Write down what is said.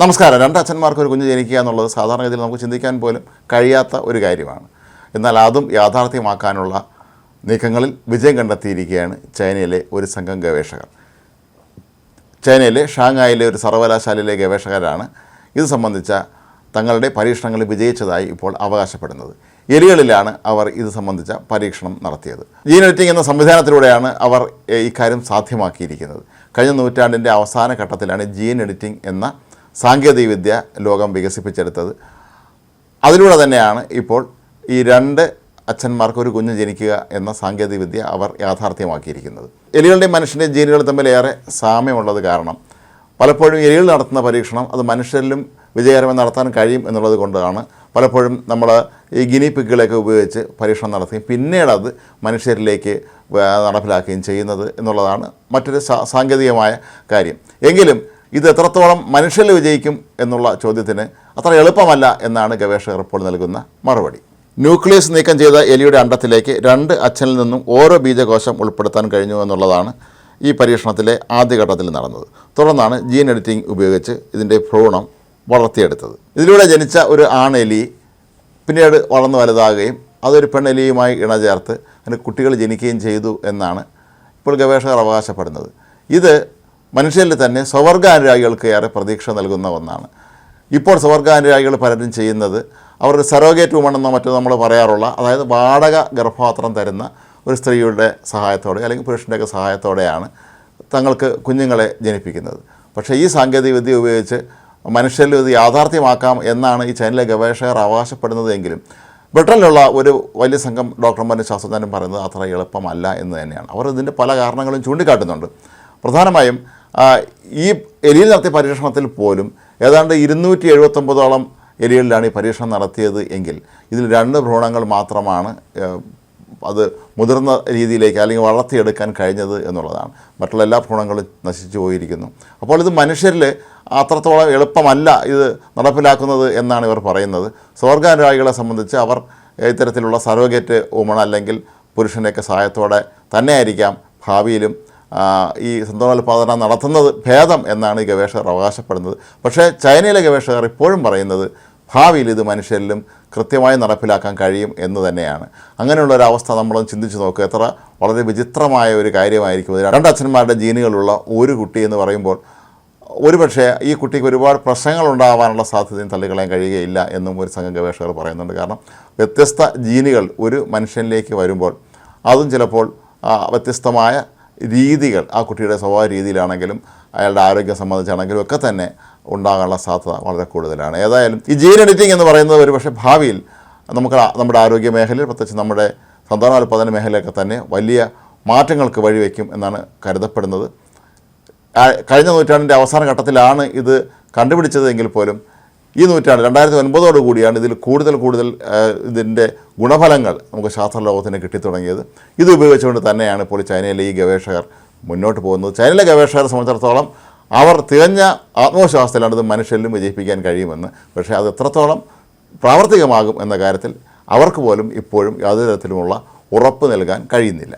നമസ്കാരം. രണ്ട് അച്ഛന്മാർക്ക് ഒരു കുഞ്ഞ് ജനിക്കുക എന്നുള്ളത് സാധാരണഗതിയിൽ നമുക്ക് ചിന്തിക്കാൻ പോലും കഴിയാത്ത ഒരു കാര്യമാണ്. എന്നാൽ അതും യാഥാർത്ഥ്യമാക്കാനുള്ള നീക്കങ്ങളിൽ വിജയം കണ്ടെത്തിയിരിക്കുകയാണ് ചൈനയിലെ ഒരു സംഘം ഗവേഷകർ. ചൈനയിലെ ഷാങ്ഹായിലെ ഒരു സർവകലാശാലയിലെ ഗവേഷകരാണ് ഇത് സംബന്ധിച്ച തങ്ങളുടെ പരീക്ഷണങ്ങൾ വിജയിച്ചതായി ഇപ്പോൾ അവകാശപ്പെടുന്നത്. എലികളിലാണ് അവർ ഇത് സംബന്ധിച്ച പരീക്ഷണം നടത്തിയത്. ജീൻ എഡിറ്റിംഗ് എന്ന സംവിധാനത്തിലൂടെയാണ് അവർ ഇക്കാര്യം സാധ്യമാക്കിയിരിക്കുന്നത്. കഴിഞ്ഞ നൂറ്റാണ്ടിന്റെ അവസാന ഘട്ടത്തിലാണ് ജീൻ എഡിറ്റിംഗ് എന്ന സാങ്കേതികവിദ്യ ലോകം വികസിപ്പിച്ചെടുത്തത്. അതിലൂടെ തന്നെയാണ് ഇപ്പോൾ ഈ രണ്ട് അച്ഛന്മാർക്ക് ഒരു കുഞ്ഞ് ജനിക്കുക എന്ന സാങ്കേതികവിദ്യ അവർ യാഥാർത്ഥ്യമാക്കിയിരിക്കുന്നത്. എലികളുടെയും മനുഷ്യന്റെയും ജീനുകൾ തമ്മിൽ ഏറെ സാമ്യമുള്ളത് കാരണം പലപ്പോഴും എലികൾ നടത്തുന്ന പരീക്ഷണം അത് മനുഷ്യരിലും വിജയകരമായി നടത്താൻ കഴിയും എന്നുള്ളത് കൊണ്ടാണ്. പലപ്പോഴും നമ്മൾ ഈ ഗിനി പിക്കുകളെയൊക്കെ ഉപയോഗിച്ച് പരീക്ഷണം നടത്തുകയും പിന്നീട് അത് മനുഷ്യരിലേക്ക് നടപ്പിലാക്കുകയും ചെയ്യുന്നത് എന്നുള്ളതാണ് മറ്റൊരു സാങ്കേതികമായ കാര്യം. എങ്കിലും ഇത് എത്രത്തോളം മനുഷ്യരിൽ വിജയിക്കും എന്നുള്ള ചോദ്യത്തിന് അത്ര എളുപ്പമല്ല എന്നാണ് ഗവേഷകർ ഇപ്പോൾ നൽകുന്ന മറുപടി. ന്യൂക്ലിയസ് നീക്കം ചെയ്ത എലിയുടെ അണ്ടത്തിലേക്ക് രണ്ട് അച്ഛനിൽ നിന്നും ഓരോ ബീജകോശം ഉൾപ്പെടുത്താൻ കഴിഞ്ഞു എന്നുള്ളതാണ് ഈ പരീക്ഷണത്തിലെ ആദ്യഘട്ടത്തിൽ നടന്നത്. തുടർന്നാണ് ജീൻ എഡിറ്റിംഗ് ഉപയോഗിച്ച് ഇതിന്റെ ഭ്രൂണം വളർത്തിയെടുത്തത്. ഇതിലൂടെ ജനിച്ച ഒരു ആണെലി പിന്നീട് വളർന്നു വലുതാകുകയും അതൊരു പെണ്ണെലിയുമായി ഇണചേർത്ത് അതിന് കുട്ടികൾ ജനിക്കുകയും ചെയ്തു എന്നാണ് ഇപ്പോൾ ഗവേഷകർ അവകാശപ്പെടുന്നത്. ഇത് മനുഷ്യരിൽ തന്നെ സ്വവർഗാനുരാഗികൾക്ക് ഏറെ പ്രതീക്ഷ നൽകുന്ന ഒന്നാണ്. ഇപ്പോൾ സ്വവർഗാനുരാഗികൾ പലരും ചെയ്യുന്നത് അവരുടെ സെറോഗേറ്റ് വുമൺ എന്നോ മറ്റോ നമ്മൾ പറയാറുള്ള അതായത് വാടക ഗർഭപാത്രം തരുന്ന ഒരു സ്ത്രീയുടെ സഹായത്തോടെ അല്ലെങ്കിൽ പുരുഷന്റെയൊക്കെ സഹായത്തോടെയാണ് തങ്ങൾക്ക് കുഞ്ഞുങ്ങളെ ജനിപ്പിക്കുന്നത്. പക്ഷേ ഈ സാങ്കേതികവിദ്യ ഉപയോഗിച്ച് മനുഷ്യരിൽ ഇത് യാഥാർത്ഥ്യമാക്കാം എന്നാണ് ഈ ചൈനയിലെ ഗവേഷകർ അവകാശപ്പെടുന്നതെങ്കിലും ബ്രിട്ടനിലുള്ള ഒരു വലിയ സംഘം ഡോക്ടർമാരും ശാസ്ത്രജ്ഞരും പറയുന്നത് അത്ര എളുപ്പമല്ല എന്ന് തന്നെയാണ്. അവർ ഇതിന്റെ പല കാരണങ്ങളും ചൂണ്ടിക്കാട്ടുന്നുണ്ട്. പ്രധാനമായും ഈ എലിയിൽ നടത്തിയ പരീക്ഷണത്തിൽ പോലും ഏതാണ്ട് ഇരുന്നൂറ്റി എഴുപത്തൊമ്പതോളം എലികളിലാണ് ഈ പരീക്ഷണം നടത്തിയത് എങ്കിൽ ഇതിൽ രണ്ട് ഭ്രൂണങ്ങൾ മാത്രമാണ് അത് മുതിർന്ന രീതിയിലേക്ക് അല്ലെങ്കിൽ വളർത്തിയെടുക്കാൻ കഴിഞ്ഞത് എന്നുള്ളതാണ്. മറ്റുള്ള എല്ലാ ഭ്രൂണങ്ങളും നശിച്ചു പോയിരിക്കുന്നു. അപ്പോൾ ഇത് മനുഷ്യരിൽ അത്രത്തോളം എളുപ്പമല്ല ഇത് നടപ്പിലാക്കുന്നത് എന്നാണ് ഇവർ പറയുന്നത്. സ്വർഗാനുരാഗികളെ സംബന്ധിച്ച് അവർ ഇത്തരത്തിലുള്ള സർവഗേറ്റ് ഉമൺ അല്ലെങ്കിൽ പുരുഷന്റെയൊക്കെ സഹായത്തോടെ തന്നെയായിരിക്കാം ഭാവിയിലും ഈ സന്താനോൽപാദനം നടത്തുന്നത് ഭേദം എന്നാണ് ഈ ഗവേഷകർ അവകാശപ്പെടുന്നത്. പക്ഷേ ചൈനയിലെ ഗവേഷകർ ഇപ്പോഴും പറയുന്നത് ഭാവിയിൽ ഇത് മനുഷ്യരിലും കൃത്യമായി നടപ്പിലാക്കാൻ കഴിയും എന്ന് തന്നെയാണ്. അങ്ങനെയുള്ള ഒരു അവസ്ഥ നമ്മളൊന്ന് ചിന്തിച്ച് നോക്കുക. എത്ര വളരെ വിചിത്രമായ ഒരു കാര്യമായിരിക്കും. ഇത് രണ്ട് അച്ഛന്മാരുടെ ജീനുകളുള്ള ഒരു കുട്ടി എന്ന് പറയുമ്പോൾ ഒരുപക്ഷെ ഈ കുട്ടിക്ക് ഒരുപാട് പ്രശ്നങ്ങൾ ഉണ്ടാവാനുള്ള സാധ്യതയും തള്ളിക്കളയാൻ കഴിയുകയില്ല എന്നും ഒരു സംഘം ഗവേഷകർ പറയുന്നുണ്ട്. കാരണം വ്യത്യസ്ത ജീനുകൾ ഒരു മനുഷ്യനിലേക്ക് വരുമ്പോൾ അതും ചിലപ്പോൾ വ്യത്യസ്തമായ രീതികൾ ആ കുട്ടിയുടെ സ്വഭാവ രീതിയിലാണെങ്കിലും അയാളുടെ ആരോഗ്യം സംബന്ധിച്ചാണെങ്കിലും ഒക്കെ തന്നെ ഉണ്ടാകാനുള്ള സാധ്യത വളരെ കൂടുതലാണ്. ഏതായാലും ഈ ജീൻ എഡിറ്റിംഗ് എന്ന് പറയുന്നത് ഒരു പക്ഷേ ഭാവിയിൽ നമുക്ക് നമ്മുടെ ആരോഗ്യ മേഖലയിൽ പ്രത്യേകിച്ച് നമ്മുടെ സന്താനോൽപാദന മേഖലയൊക്കെ തന്നെ വലിയ മാറ്റങ്ങൾക്ക് വഴിവെക്കും എന്നാണ് കരുതപ്പെടുന്നത്. കഴിഞ്ഞ നൂറ്റാണ്ടിന്റെ അവസാന ഘട്ടത്തിലാണ് ഇത് കണ്ടുപിടിച്ചത് എങ്കിൽ പോലും ഈ നൂറ്റാണ്ട് രണ്ടായിരത്തി ഒൻപതോട് കൂടിയാണ് ഇതിൽ കൂടുതൽ കൂടുതൽ ഇതിന്റെ ഗുണഫലങ്ങൾ നമുക്ക് ശാസ്ത്രലോകത്തിന് കിട്ടിത്തുടങ്ങിയത്. ഇത് ഉപയോഗിച്ചുകൊണ്ട് തന്നെയാണ് ഇപ്പോൾ ചൈനയിലെ ഈ ഗവേഷകർ മുന്നോട്ട് പോകുന്നത്. ചൈനയിലെ ഗവേഷകരെ സംബന്ധിച്ചിടത്തോളം അവർ തികഞ്ഞ ആത്മവിശ്വാസത്തിലാണ് ഇത് മനുഷ്യരിലും വിജയിപ്പിക്കാൻ കഴിയുമെന്ന്. പക്ഷേ അത് എത്രത്തോളം പ്രാവർത്തികമാകും എന്ന കാര്യത്തിൽ അവർക്ക് പോലും ഇപ്പോഴും യാതൊരു തരത്തിലുമുള്ള ഉറപ്പ് നൽകാൻ കഴിയുന്നില്ല.